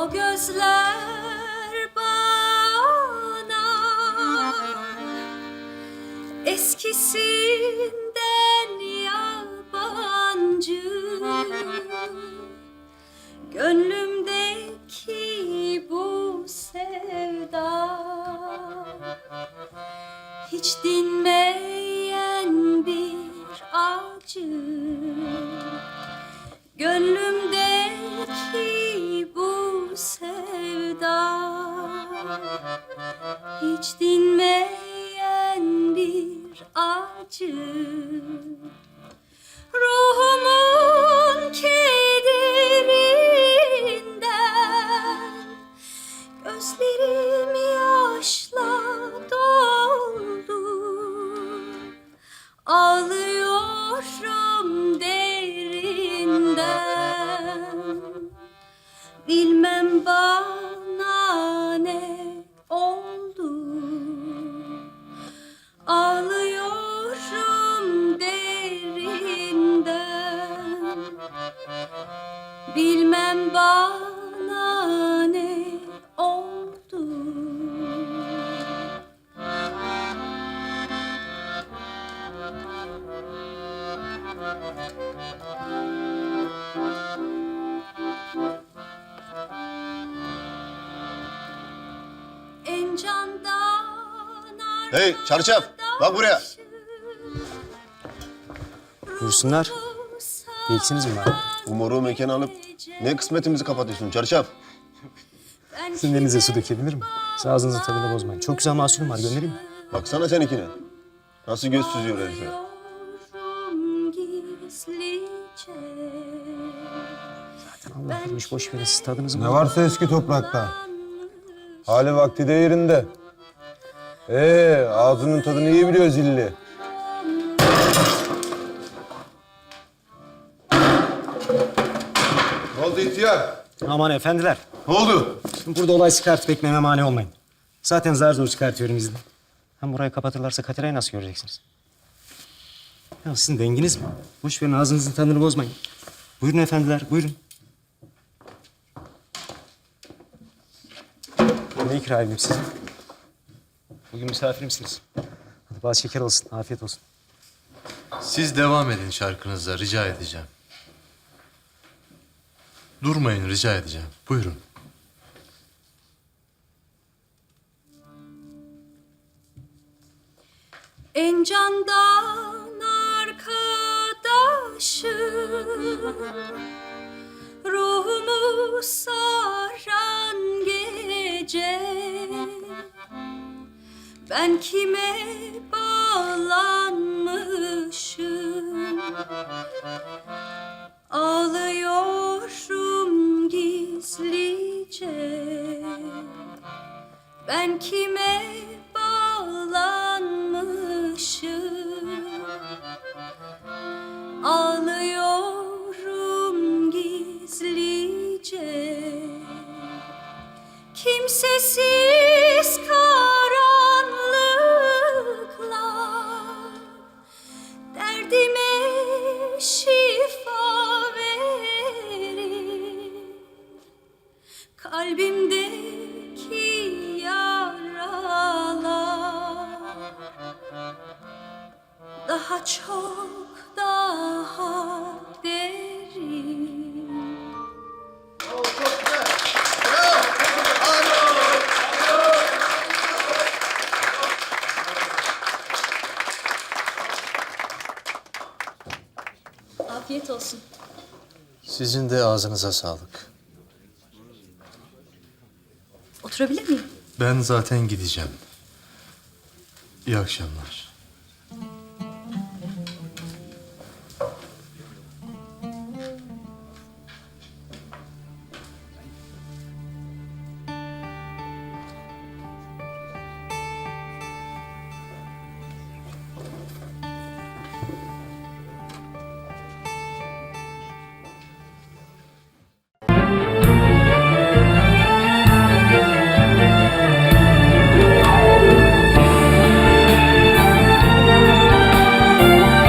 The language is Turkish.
O gözler bana eskisinden yabancı. Gönlümdeki bu sevda Hiç dinmeyen bir acı. Gönlümdeki Hiç dinmeyen bir acı. Ruhumun Bilmem bana ne oldu Hey çarşaf bak buraya. Buyursunlar. Geyksiniz mi bari? Bu moru mekanı alıp ne kısmetimizi kapatıyorsun çarşaf? Sizin elinize su dökebilir mi? Siz ağzınızın tadını bozmayın. Çok güzel mahsulüm var göndereyim mi? Baksana seninkine. Nasıl göz süzüyor herife. Allah kurmuş boş verin siz tadınızı Ne varsa eski toprakta. Hali vakti de yerinde. Ee, ağzının tadını iyi biliyor zilli. Ne oldu ihtiyar? Aman efendiler. Ne oldu? Şimdi burada olay çıkartıp ekmeğime mani olmayın. Zaten zar zor çıkartıyorum izni. Hem burayı kapatırlarsa Katera'yı nasıl göreceksiniz? Ya sizin denginiz mi? Boş verin ağzınızın tadını bozmayın. Buyurun efendiler buyurun. Ne ikram edeyim size? Bugün misafirimsiniz. Hadi bal şeker olsun, afiyet olsun. Siz devam edin şarkınıza rica edeceğim. Durmayın rica edeceğim. Buyurun. En candan arkadaşım Ruhumu saran gece Ben kime bağlanmışım Ağlıyorum ben kime bağlanmışım? Ağlıyorum gizlice. Kimsesiz karanlıklar. Derdime şifa verir Kalbimdeki Daha çok daha derin Afiyet olsun. Sizin de ağzınıza sağlık. Oturabilir miyim? Ben zaten gideceğim. İyi akşamlar.